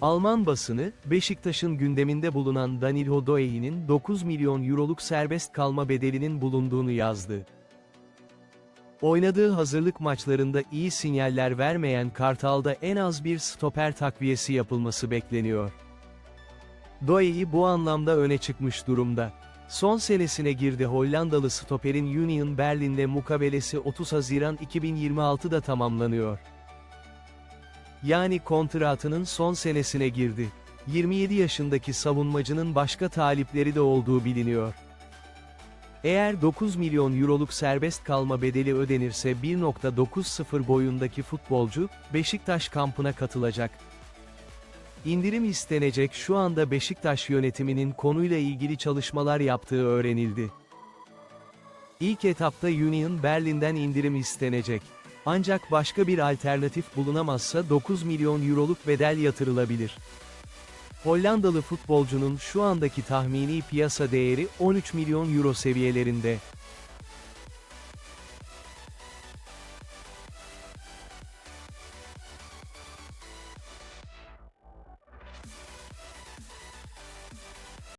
Alman basını, Beşiktaş'ın gündeminde bulunan Danilo Doehi'nin 9 milyon euroluk serbest kalma bedelinin bulunduğunu yazdı. Oynadığı hazırlık maçlarında iyi sinyaller vermeyen Kartal'da en az bir stoper takviyesi yapılması bekleniyor. Doehi bu anlamda öne çıkmış durumda. Son senesine girdi Hollandalı stoperin Union Berlin'de mukabelesi 30 Haziran 2026'da tamamlanıyor. Yani kontratının son senesine girdi. 27 yaşındaki savunmacının başka talipleri de olduğu biliniyor. Eğer 9 milyon euroluk serbest kalma bedeli ödenirse 1.90 boyundaki futbolcu, Beşiktaş kampına katılacak. İndirim istenecek şu anda Beşiktaş yönetiminin konuyla ilgili çalışmalar yaptığı öğrenildi. İlk etapta Union Berlin'den indirim istenecek. Ancak başka bir alternatif bulunamazsa 9 milyon euroluk bedel yatırılabilir. Hollandalı futbolcunun şu andaki tahmini piyasa değeri 13 milyon euro seviyelerinde.